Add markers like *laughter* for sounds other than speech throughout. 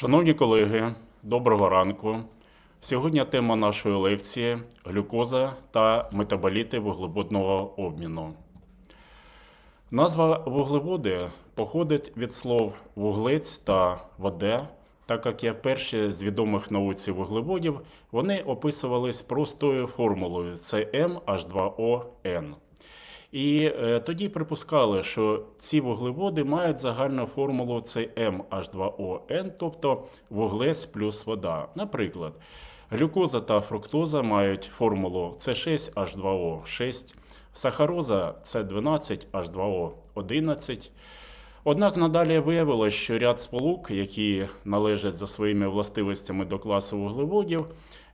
Шановні колеги, доброго ранку. Сьогодні тема нашої лекції глюкоза та метаболіти вуглеводного обміну. Назва вуглеводи походить від слов вуглець та вода, так як як перші з відомих науці вуглеводів вони описувались простою формулою CmH2ON. І е, тоді припускали, що ці вуглеводи мають загальну формулу CmH2ON, тобто вуглець плюс вода. Наприклад, глюкоза та фруктоза мають формулу C6H2O 6, сахароза C12H2O 11. Однак надалі виявилось, що ряд сполук, які належать за своїми властивостями до класу вуглеводів,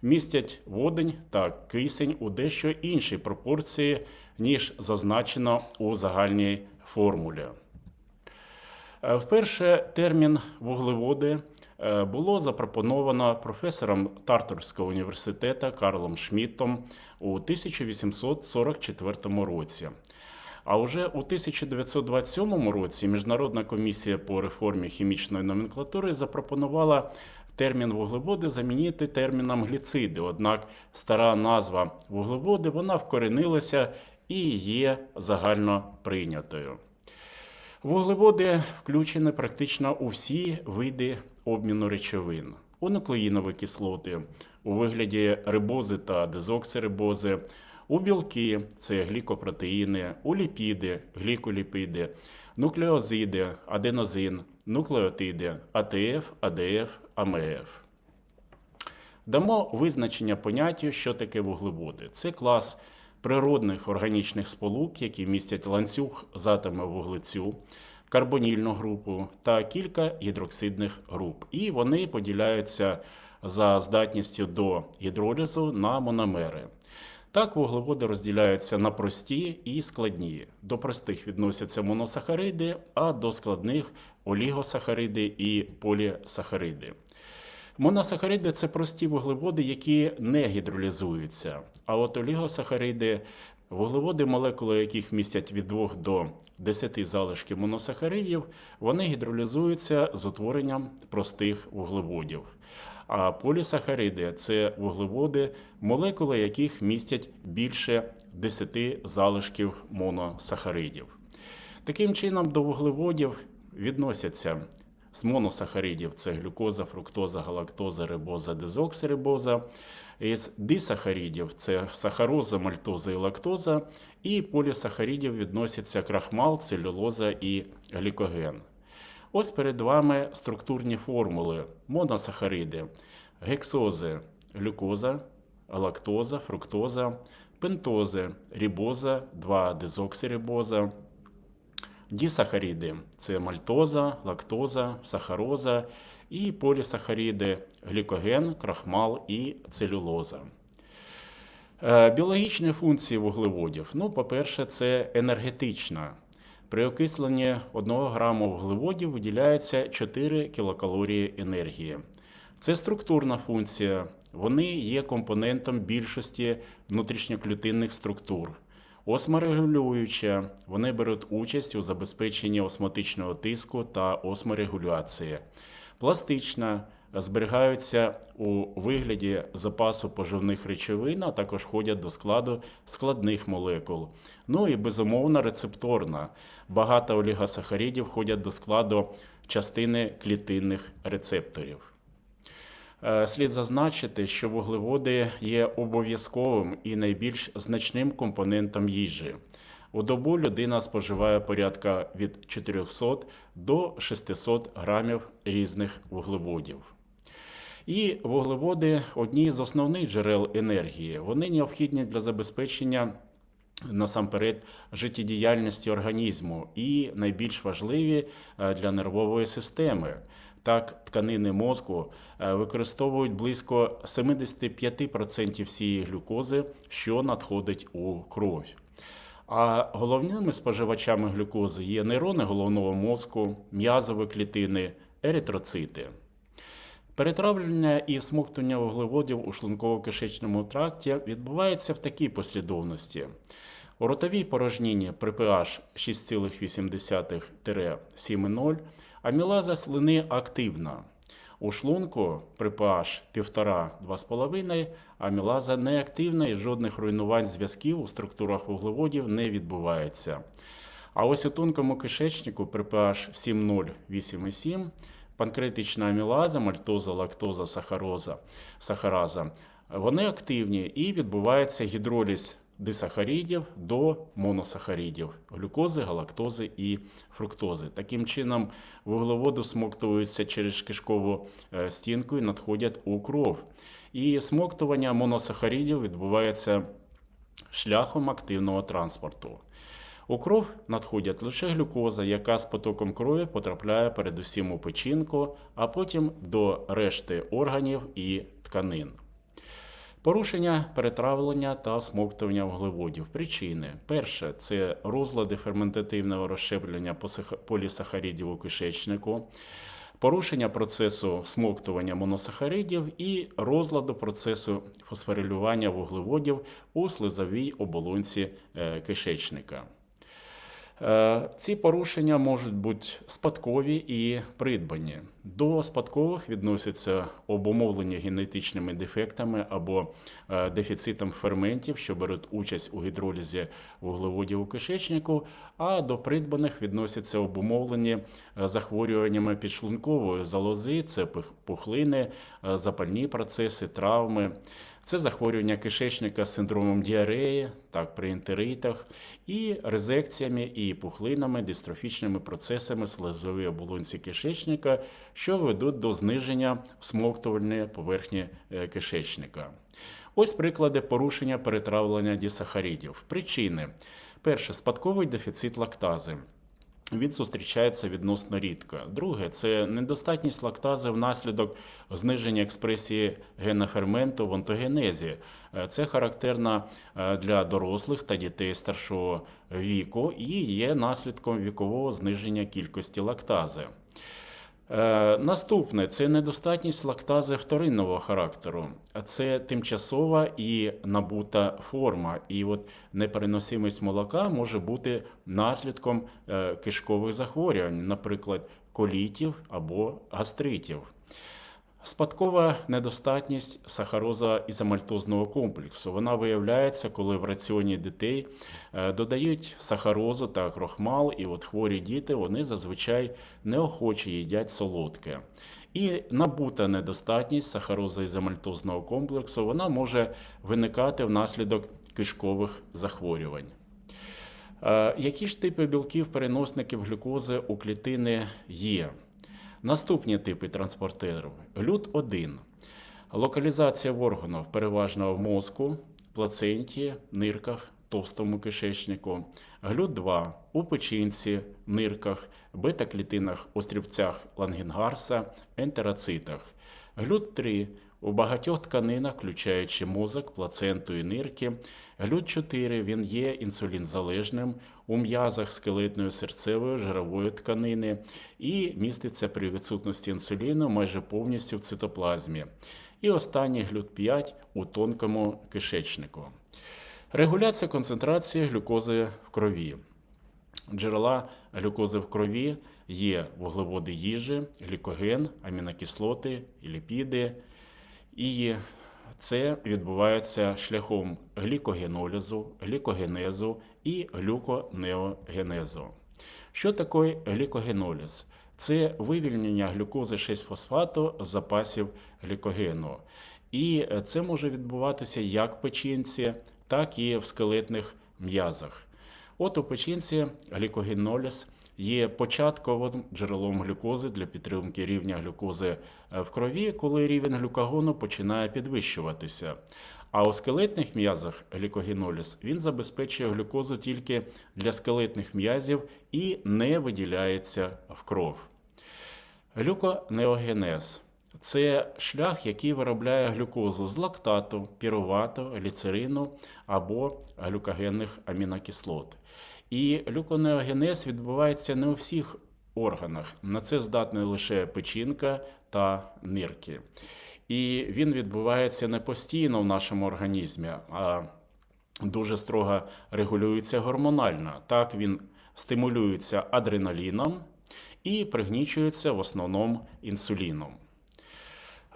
містять водень та кисень у дещо іншій пропорції, ніж зазначено у загальній формулі. Е, Вперше термін вуглеводи е, було запропоновано професором Тартурського університету Карлом Шмідтом у 1844 році. А вже у 1927 році Міжнародна комісія по реформі хімічної номенклатури запропонувала термін вуглеводи замінити терміном гліциди. Однак стара назва вуглеводи вона вкоренилася і є загально прийнятою. Вуглеводи включені практично у всі види обміну речовин. У нуклеїнові кислоти у вигляді рибози та дезоксирибози, у білки це глікопротеїни, у ліпіди, гліколіпіди, нуклеозиди, аденозин, нуклеотиди, АТФ, АДФ, АМФ. Дамо визначення поняттю, що таке вуглеводи. Це клас природних органічних сполук, які містять ланцюг з атомів вуглецю, карбонільну групу та кілька гідроксидних груп. І вони поділяються за здатністю до гідролізу на мономери. Так, вуглеводи розділяються на прості і складні. До простих відносяться моносахариди, а до складних олігосахариди і полісахариди. Моносахариди це прості вуглеводи, які не гідролізуються. А от олігосахариди вуглеводи, молекули яких містять від 2 до 10 залишків моносахаридів, вони гідролізуються з утворенням простих вуглеводів. А полісахариди це вуглеводи, молекули яких містять більше 10 залишків моносахаридів. Таким чином, до вуглеводів відносяться з моносахаридів це глюкоза, фруктоза, галактоза, рибоза, дезоксирибоза. Із дисахаридів це сахароза, мальтоза і лактоза. І полісахаридів відносяться крахмал, целюлоза і глікоген. Ось перед вами структурні формули моносахариди, гексози, глюкоза, лактоза, фруктоза, пентози, рибоза, 2-дезоксирибоза, Дісахаріди це мальтоза, лактоза, сахароза і полісахаріди, глікоген, крахмал і целюлоза. Е, Біологічні функції вуглеводів. Ну, по-перше, це енергетична. При окисленні 1 граму вуглеводів виділяється 4 кілокалорії енергії. Це структурна функція. Вони є компонентом більшості внутрішньоклітинних структур. Осморегулююча, вони беруть участь у забезпеченні осмотичного тиску та осморегуляції. Пластична, зберігаються у вигляді запасу поживних речовин, а також входять до складу складних молекул. Ну і безумовно рецепторна. Багато олігосахаридів входять до складу частини клітинних рецепторів. Е, Слід зазначити, що вуглеводи є обов'язковим і найбільш значним компонентом їжі. У добу людина споживає порядка від 400 до 600 грамів різних вуглеводів. І вуглеводи одні з основних джерел енергії. Вони необхідні для забезпечення насамперед життєдіяльності організму і найбільш важливі е, для нервової системи. Так, тканини мозку е, використовують близько 75% всієї глюкози, що надходить у кров. А головними споживачами глюкози є нейрони головного мозку, м'язові клітини, еритроцити. Перетравлення і всмоктування вуглеводів у шлунково-кишечному тракті відбувається в такій послідовності. У ротовій порожніні при pH 6,8-7,0 амілаза слини активна. У шлунку при pH 1,5-2,5 амілаза неактивна і жодних руйнувань зв'язків у структурах вуглеводів не відбувається. А ось у тонкому кишечнику при pH 7,0, 8,7 панкреатична амілаза, мальтоза, лактоза, сахароза, сахараза, вони активні і відбувається гідроліз дисахаридів до моносахаридів, глюкози, галактози і фруктози. Таким чином, вуглеводи смоктуються через кишкову е, стінку і надходять у кров. І смоктування моносахаридів відбувається шляхом активного транспорту. У кров надходять лише глюкоза, яка з потоком крові потрапляє передусім у печінку, а потім до решти органів і тканин. Порушення перетравлення та смоктування вуглеводів. Причини: перше це розлади ферментативного розщеплення полісахаридів у кишечнику, порушення процесу смоктування моносахаридів і розладу процесу фосфорилювання вуглеводів у слизовій оболонці е, кишечника. Е, Ці порушення можуть бути спадкові і придбані. До спадкових відносяться обумовлені генетичними дефектами або е, дефіцитом ферментів, що беруть участь у гідролізі вуглеводів у кишечнику, а до придбаних відносяться обумовлені е, захворюваннями підшлункової залози, це пухлини, запальні процеси, травми. Це захворювання кишечника з синдромом діареї, так, при ентеритах, і резекціями і пухлинами, дистрофічними процесами в слизовій оболонці кишечника, що ведуть до зниження смоктувальної поверхні е, кишечника. Ось приклади порушення перетравлення дисахаридів. Причини: перше спадковий дефіцит лактази. Він зустрічається відносно рідко. Друге, це недостатність лактази внаслідок зниження експресії гена ферменту в онтогенезі. Е, Це характерно е, для дорослих та дітей старшого віку і є наслідком вікового зниження кількості лактази. Е, Наступне це недостатність лактази вторинного характеру. Це тимчасова і набута форма. І от непереносимість молока може бути наслідком е, кишкових захворювань, наприклад, колітів або гастритів. Спадкова недостатність сахароза ізомальтозного комплексу. Вона виявляється, коли в раціоні дітей е, додають сахарозу та крохмал, і от хворі діти вони зазвичай неохоче їдять солодке. І набута недостатність сахароза ізомальтозного комплексу вона може виникати внаслідок кишкових захворювань. Е, Які ж типи білків переносників глюкози у клітини є? Наступні типи транспортерів. Глют-1. Локалізація в органах переважно в мозку, плаценті, нирках, товстому кишечнику. Глют-2 у печінці, нирках, бета-клітинах, острівцях лангінгарса, ентероцитах. Глют-3 у багатьох тканинах, включаючи мозок, плаценту і нирки. Глют-4 він є інсулінзалежним у м'язах скелетної серцевої жирової тканини і міститься при відсутності інсуліну майже повністю в цитоплазмі. І останній глют-5 у тонкому кишечнику. Регуляція концентрації глюкози в крові. Джерела глюкози в крові є вуглеводи їжі, глікоген, амінокислоти ліпіди. І це відбувається шляхом глікогенолізу, глікогенезу і глюконеогенезу. Що таке глікогеноліз? Це вивільнення глюкози 6-фосфату з запасів глікогену. І це може відбуватися як в печінці, так і в скелетних м'язах. От у печінці глікогеноліз є початковим джерелом глюкози для підтримки рівня глюкози е, в крові, коли рівень глюкагону починає підвищуватися. А у скелетних м'язах глікогеноліз він забезпечує глюкозу тільки для скелетних м'язів і не виділяється в кров. Глюконеогенез це шлях, який виробляє глюкозу з лактату, пірувату, гліцерину або глюкогенних амінокислот. І глюконеогенез відбувається не у всіх органах. На це здатна лише печінка та нирки. І він відбувається не постійно в нашому організмі, а дуже строго регулюється гормонально. Так він стимулюється адреналіном і пригнічується в основному інсуліном.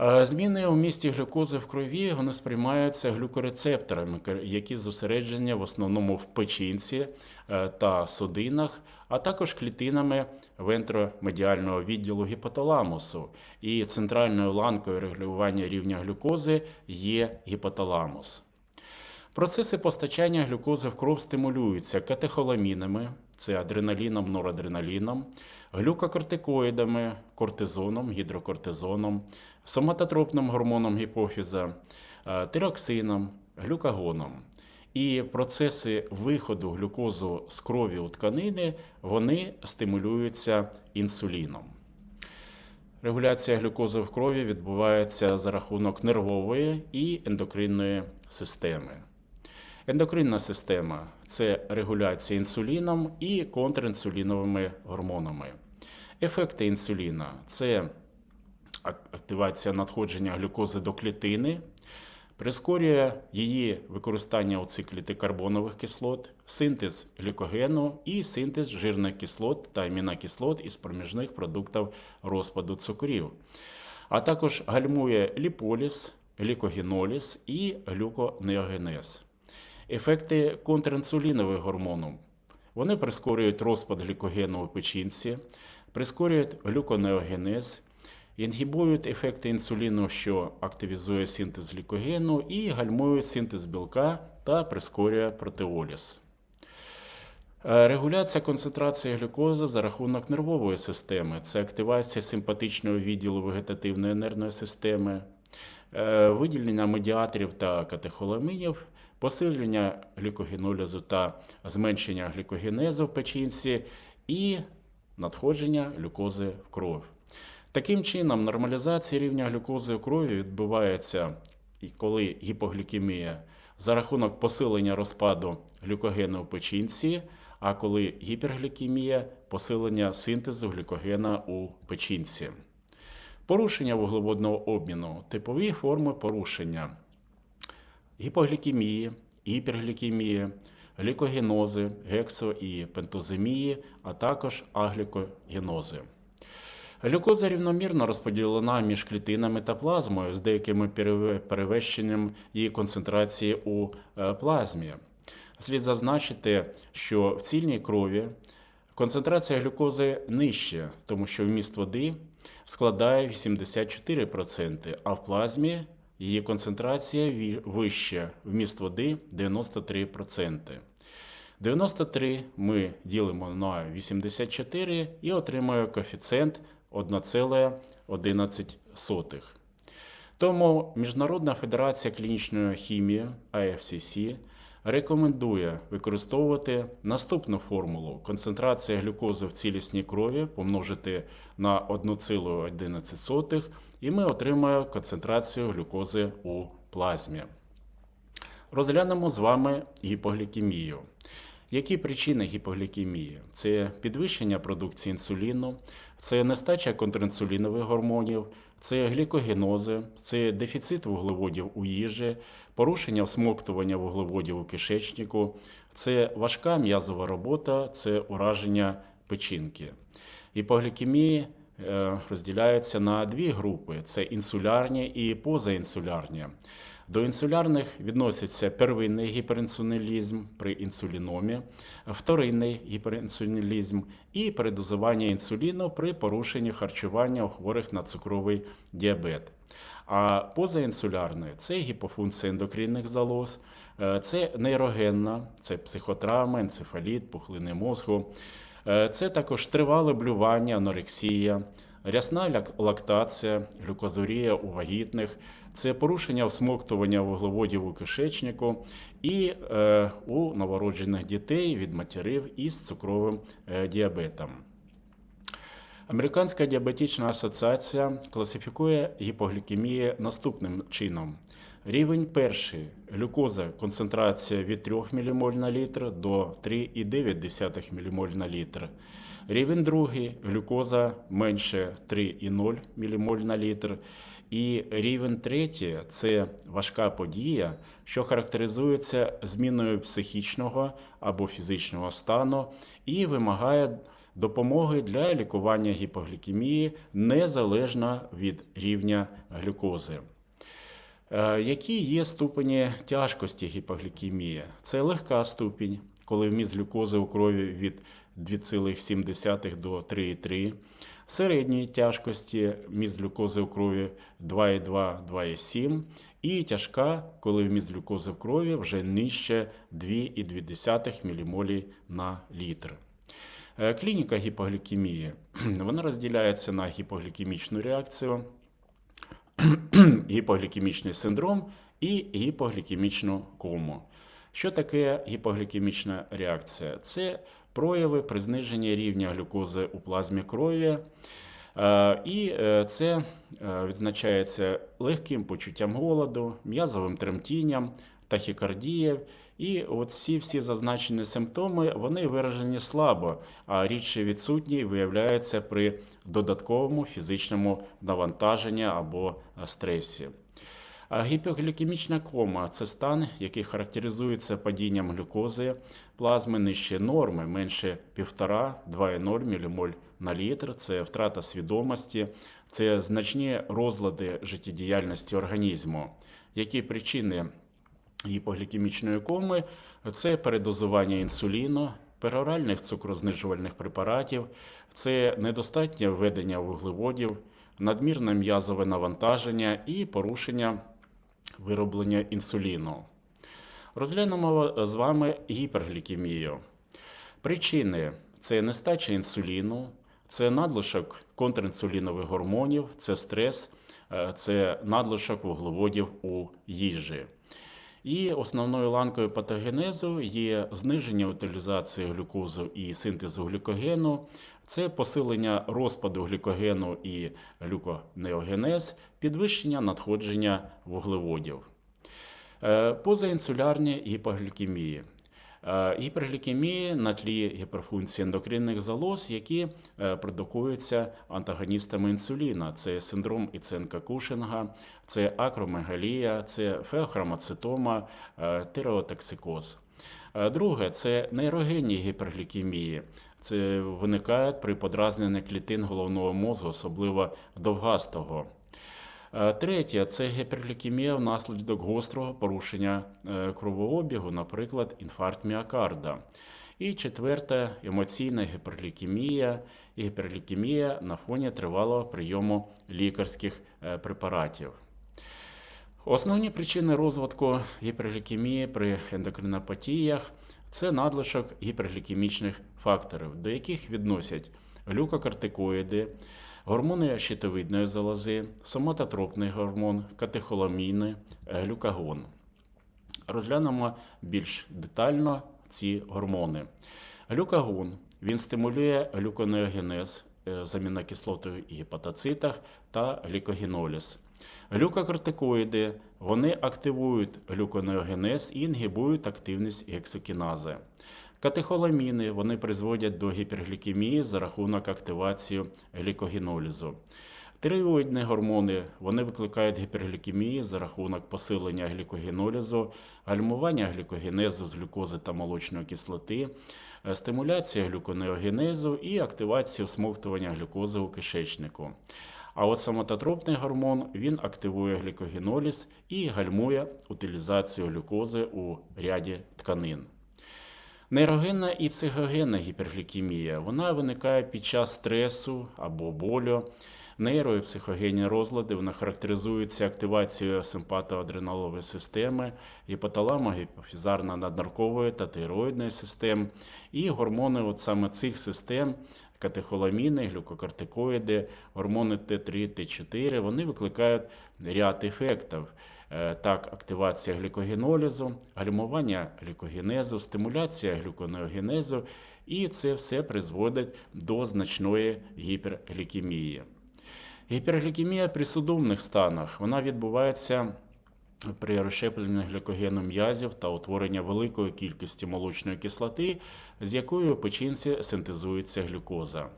Е, Зміни у місті глюкози в крові вони сприймаються глюкорецепторами, які зосереджені в основному в печінці е, та судинах, а також клітинами вентромедіального відділу гіпоталамусу. І центральною ланкою регулювання рівня глюкози є гіпоталамус. Процеси постачання глюкози в кров стимулюються катехоламінами, це адреналіном, норадреналіном, глюкокортикоїдами, кортизоном, гідрокортизоном, соматотропним гормоном гіпофіза, е, тироксином, глюкагоном. І процеси виходу глюкозу з крові у тканини вони стимулюються інсуліном. Регуляція глюкози в крові відбувається за рахунок нервової і ендокринної системи. Ендокринна система це регуляція інсуліном і контрінсуліновими гормонами. Ефекти інсуліна це активація надходження глюкози до клітини, прискорює її використання у циклі карбонових кислот, синтез глікогену і синтез жирних кислот та амінокислот із проміжних продуктів розпаду цукрів, а також гальмує ліполіз, глікогеноліз і глюконеогенез. Ефекти контрінсулінових гормонів. Вони прискорюють розпад глікогену у печінці, прискорюють глюконеогенез, інгібують ефекти інсуліну, що активізує синтез глікогену, і гальмують синтез білка та прискорює протеоліз. Е, Регуляція концентрації глюкози за рахунок нервової системи це активація симпатичного відділу вегетативної нервної системи, е, виділення медіаторів та катехоламінів, посилення глікогенолізу та зменшення глікогенезу в печінці і надходження глюкози в кров. Таким чином, нормалізація рівня глюкози в крові відбувається, і коли гіпоглікемія за рахунок посилення розпаду глюкогену в печінці, а коли гіперглікемія посилення синтезу глюкогена у печінці. Порушення вуглеводного обміну типові форми порушення гіпоглікемії, гіперглікемії, глікогенози, гексо і пентоземії, а також аглікогенози. Глюкоза рівномірно розподілена між клітинами та плазмою з деякими перевищенням її концентрації у е, плазмі. Слід зазначити, що в цільній крові концентрація глюкози нижча, тому що вміст води складає 84%, а в плазмі її концентрація вища, вміст води 93%. 93 ми ділимо на 84 і отримуємо коефіцієнт 1,11. Тому Міжнародна федерація клінічної хімії IFCC рекомендує використовувати наступну формулу: концентрація глюкози в цілісній крові помножити на 1,11, і ми отримаємо концентрацію глюкози у плазмі. Розглянемо з вами гіпоглікемію. Які причини гіпоглікемії? Це підвищення продукції інсуліну, це нестача контрінсулінових гормонів, це глікогенози, це дефіцит вуглеводів у їжі, порушення всмоктування вуглеводів у кишечнику, це важка м'язова робота, це ураження печінки. Гіпоглікемії е, розділяються на дві групи: це інсулярні і позаінсулярні. До інсулярних відносяться первинний гіперінсулінізм при інсуліномі, вторинний гіперінсулінізм і передозування інсуліну при порушенні харчування у хворих на цукровий діабет. А позаінсулярний це гіпофункція ендокринних залоз, е, це нейрогенна, це психотравма, енцефаліт, пухлини мозку. Е, Це також тривале блювання, анорексія, рясна лактація, глюкозурія у вагітних, це порушення всмоктування вуглеводів у кишечнику і е, у новороджених дітей від матерів із цукровим е, діабетом. Американська діабетична асоціація класифікує гіпоглікемію наступним чином. Рівень перший глюкоза концентрація від 3 ммоль на літр до 3,9 ммоль на літр. Рівень другий глюкоза менше 3,0 ммоль на літр. І рівень третій це важка подія, що характеризується зміною психічного або фізичного стану і вимагає допомоги для лікування гіпоглікемії незалежно від рівня глюкози. Е, Які є ступені тяжкості гіпоглікемії? Це легка ступінь, коли вміст глюкози у крові від 2,7 до 3,3. Середньої тяжкості вміст глюкози у крові 2,2-2,7. І тяжка, коли вміст глюкози в крові вже нижче 2,2 ммолі на літр. Е, Клініка гіпоглікемії *clears throat* вона розділяється на гіпоглікемічну реакцію, *clears throat* гіпоглікемічний синдром і гіпоглікемічну кому. Що таке гіпоглікемічна реакція? Це прояви при зниженні рівня глюкози у плазмі крові. Е, І е, це е, відзначається легким почуттям голоду, м'язовим тремтінням, тахікардією. І от всі всі зазначені симптоми вони виражені слабо, а рідше відсутні виявляються при додатковому фізичному навантаженні або е, стресі. Гіпоглікемічна кома це стан, який характеризується падінням глюкози плазми нижче норми, менше 1,5-2,0 ммоль на літр. Це втрата свідомості, це значні розлади життєдіяльності організму. Які причини гіпоглікемічної коми? Це передозування інсуліну, пероральних цукрознижувальних препаратів, це недостатнє введення вуглеводів, надмірне м'язове навантаження і порушення вироблення інсуліну. Розглянемо з вами гіперглікемію. Причини це нестача інсуліну, це надлишок контрінсулінових гормонів, це стрес, е, це надлишок вуглеводів у їжі. І основною ланкою патогенезу є зниження утилізації глюкозу і синтезу глюкогену, це посилення розпаду глюкогену і глюконеогенез, підвищення надходження вуглеводів. Е, Позаінсулярні гіпоглікемії. Е, Гіперглікемії на тлі гіперфункції ендокринних залоз, які е, продукуються антагоністами інсуліна. Це синдром Іценка Кушинга, це акромегалія, це феохромоцитома, е, тиреотоксикоз. Е, Друге це нейрогенні гіперглікемії. Це виникають при подразненні клітин головного мозку, особливо довгастого. Е, Третє це гіперглікемія внаслідок гострого порушення е, кровообігу, наприклад, інфаркт міокарда. І четверте емоційна гіперглікемія і гіперглікемія на фоні тривалого прийому лікарських е, препаратів. Основні причини розвитку гіперглікемії при ендокринопатіях це надлишок гіперглікемічних факторів, до яких відносять глюкокортикоїди, гормони щитовидної залози, соматотропний гормон, катехоламіни, е, глюкагон. Розглянемо більш детально ці гормони. Глюкагон він стимулює глюконеогенез е, з амінокислотою і гепатоцитах та глікогеноліз. Глюкокортикоїди вони активують глюконеогенез і інгібують активність гексокінази. Катехоламіни вони призводять до гіперглікемії за рахунок активації глікогенолізу. Тиреоїдні гормони вони викликають гіперглікемію за рахунок посилення глікогенолізу, гальмування глікогенезу з глюкози та молочної кислоти, е, стимуляція глюконеогенезу і активація всмоктування глюкози у кишечнику. А от самототропний гормон він активує глікогеноліз і гальмує утилізацію глюкози у ряді тканин. Нейрогенна і психогенна гіперглікемія вона виникає під час стресу або болю. Нейро і психогенні розлади вони характеризуються активацією симпатоадреналової системи, гіпоталамо гіпофізарно наднаркової та тироїдної систем. І гормони от саме цих систем, катехоламіни, глюкокортикоїди, гормони Т3, Т4, вони викликають ряд ефектів. Е, Так, активація глікогенолізу, гальмування глікогенезу, стимуляція глюконеогенезу, і це все призводить до значної гіперглікемії. Гіперглікемія при судомних станах вона відбувається при розщепленні глікогену м'язів та утворення великої кількості молочної кислоти, з якою печінці синтезується глюкоза.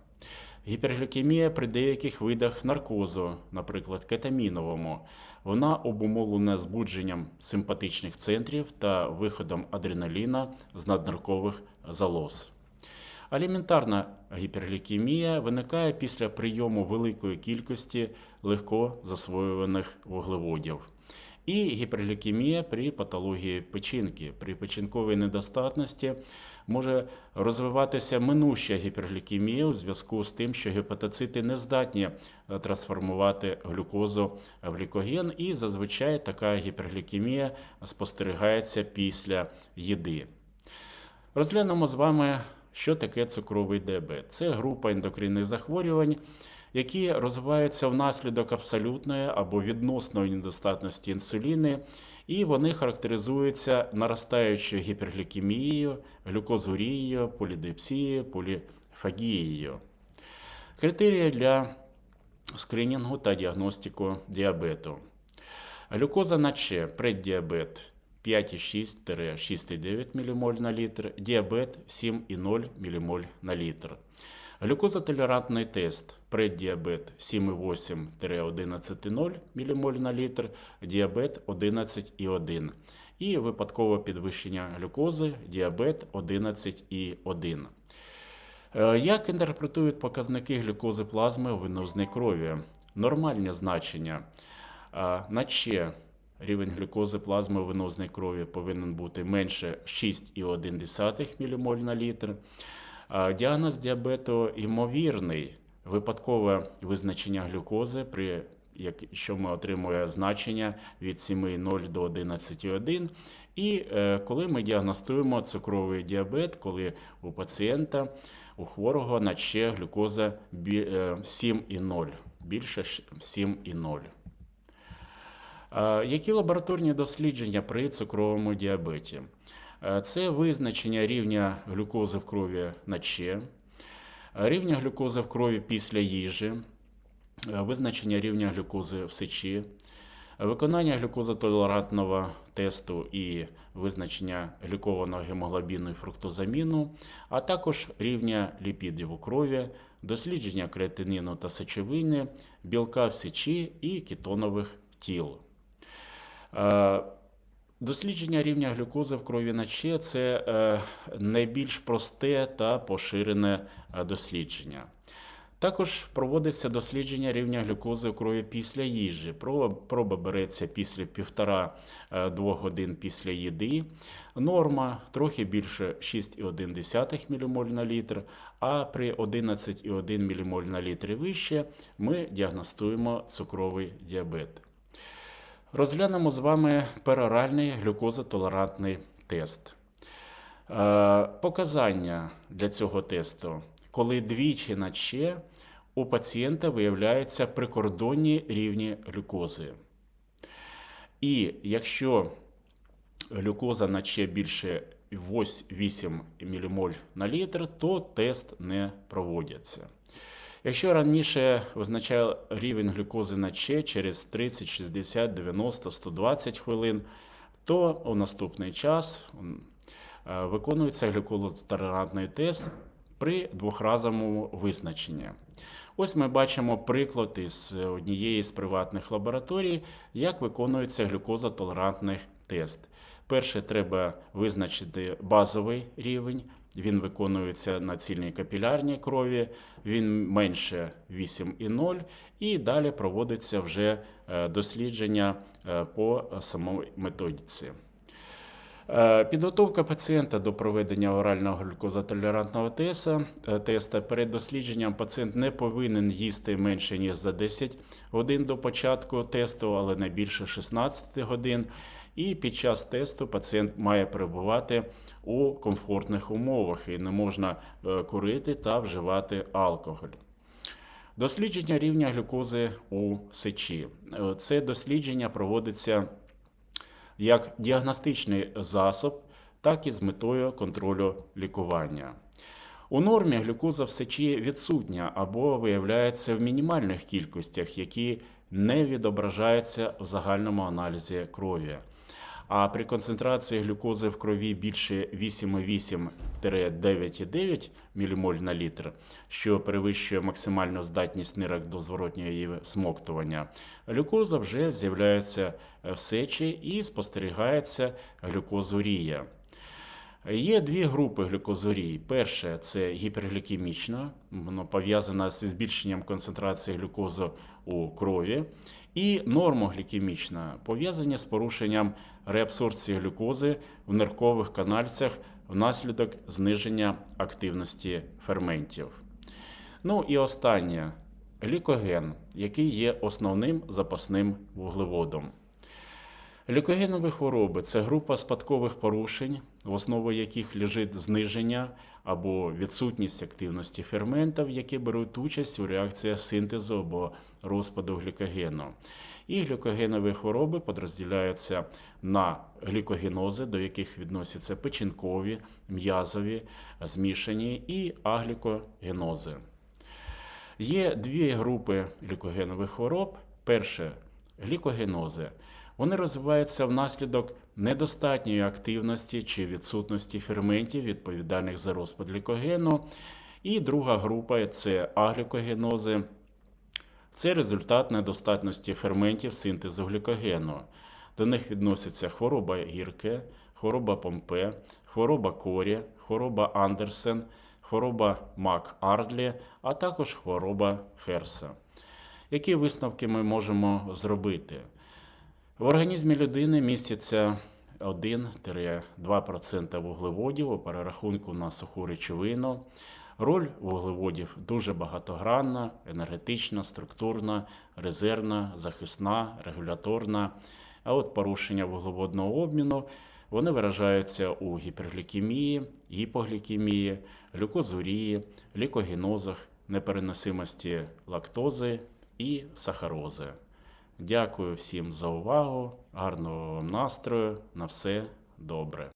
Гіперглікемія при деяких видах наркозу, наприклад, кетаміновому, вона обумовлена збудженням симпатичних центрів та виходом адреналіна з надниркових залоз. Аліментарна гіперлікемія виникає після прийому великої кількості легко засвоюваних вуглеводів. І гіперглікемія при патології печінки. При печінковій недостатності може розвиватися минуща гіперглікемія у зв'язку з тим, що гепатоцити не здатні е, трансформувати глюкозу в глікоген, і зазвичай така гіперглікемія спостерігається після їди. Розглянемо з вами, що таке цукровий діабет. Це група ендокринних захворювань, які розвиваються внаслідок абсолютної або відносної недостатності інсуліни, і вони характеризуються наростаючою гіперглікемією, глюкозурією, полідипсією, поліфагією. Критерії для скринінгу та діагностику діабету. Глюкоза на Ч, преддіабет 5,6-6,9 ммоль на літр, діабет 7,0 ммоль на літр. Глюкозотолерантний тест, преддіабет 7,8-11,0 ммоль на літр, діабет 11,1 і випадкове підвищення глюкози, діабет 11,1. Е, Як інтерпретують показники глюкози плазми у венозній крові? Нормальні значення. Е, На Ч рівень глюкози плазми у венозній крові повинен бути менше 6,1 ммоль на літр. Е, Діагноз діабету ймовірний. Випадкове визначення глюкози, при якщо ми отримуємо значення від 7,0 до 11,1. І е, коли ми діагностуємо цукровий діабет, коли у пацієнта, у хворого наче глюкоза е, 7,0, більше 7,0. Е, Які лабораторні дослідження при цукровому діабеті? Е, Це визначення рівня глюкози в крові на Ч, е, рівня глюкози в крові після їжі, е, визначення рівня глюкози в сечі, е, виконання глюкозотолерантного тесту і визначення глюкованого гемоглобіну і фруктозаміну, а також рівня ліпідів у крові, дослідження креатинину та сечовини, білка в сечі і кетонових тіл. Е, Дослідження рівня глюкози в крові на Ч – це е, найбільш просте та поширене е, дослідження. Також проводиться дослідження рівня глюкози в крові після їжі. Проба, проба береться після 1,5-2 годин після їди. Норма трохи більше 6,1 ммоль на літр, а при 11,1 ммоль на літр вище ми діагностуємо цукровий діабет. Розглянемо з вами пероральний глюкозотолерантний тест. Е, Показання для цього тесту, коли двічі на Ч у пацієнта виявляються прикордонні рівні глюкози. І якщо глюкоза на Ч більше 8 ммоль на літр, то тест не проводиться. Якщо раніше визначає рівень глюкози на Ч через 30, 60, 90, 120 хвилин, то у наступний час е, виконується глюкозотолерантний тест при двохразовому визначенні. Ось ми бачимо приклад із однієї з приватних лабораторій, як виконується глюкозотолерантний тест. Перше, треба визначити базовий рівень. Він виконується на цільній капілярній крові, він менше 8,0, і далі проводиться вже е, дослідження е, по самій методиці. Е, Підготовка пацієнта до проведення орального глюкозотолерантного теста. Перед дослідженням пацієнт не повинен їсти менше ніж за 10 годин до початку тесту, але не більше 16 годин. І під час тесту пацієнт має перебувати у комфортних умовах і не можна е, курити та вживати алкоголь. Дослідження рівня глюкози у сечі. Е, Це дослідження проводиться як діагностичний засоб, так і з метою контролю лікування. У нормі глюкоза в сечі відсутня або виявляється в мінімальних кількостях, які не відображаються в загальному аналізі крові. А при концентрації глюкози в крові більше 8,8-9,9 ммоль на літр, що перевищує максимальну здатність нирок до зворотнього її смоктування, глюкоза вже з'являється в сечі і спостерігається глюкозурія. Є дві групи глюкозурій. Перше це гіперглікемічна, воно пов'язана зі збільшенням концентрації глюкози у крові, і нормоглікемічна, пов'язані з порушенням реабсорбції глюкози в ниркових канальцях внаслідок зниження активності ферментів. Ну і останнє глікоген, який є основним запасним вуглеводом. Лікогенові хвороби це група спадкових порушень, в основі яких лежить зниження або відсутність активності ферментів, які беруть участь у реакціях синтезу або розпаду глікогену. І глікогенові хвороби подрозділяються на глікогенози, до яких відносяться печінкові, м'язові, змішані і аглікогенози. Є дві групи глікогенових хвороб. Перше глікогенози. Вони розвиваються внаслідок недостатньої активності чи відсутності ферментів, відповідальних за розпад глікогену. І друга група це аглікогенози. Це результат недостатності ферментів синтезу глікогену. До них відносяться хвороба гірке, хвороба помпе, хвороба корі, хвороба Андерсен, хвороба Мак-Ардлі, а також хвороба Херса. Які висновки ми можемо зробити? В організмі людини міститься 1-2% вуглеводів у перерахунку на суху речовину. Роль вуглеводів дуже багатогранна, енергетична, структурна, резервна, захисна, регуляторна. А от порушення вуглеводного обміну вони виражаються у гіперглікемії, гіпоглікемії, глюкозурії, лікогенозах, непереносимості лактози і сахарози. Дякую всім за увагу, гарного вам настрою, на все добре.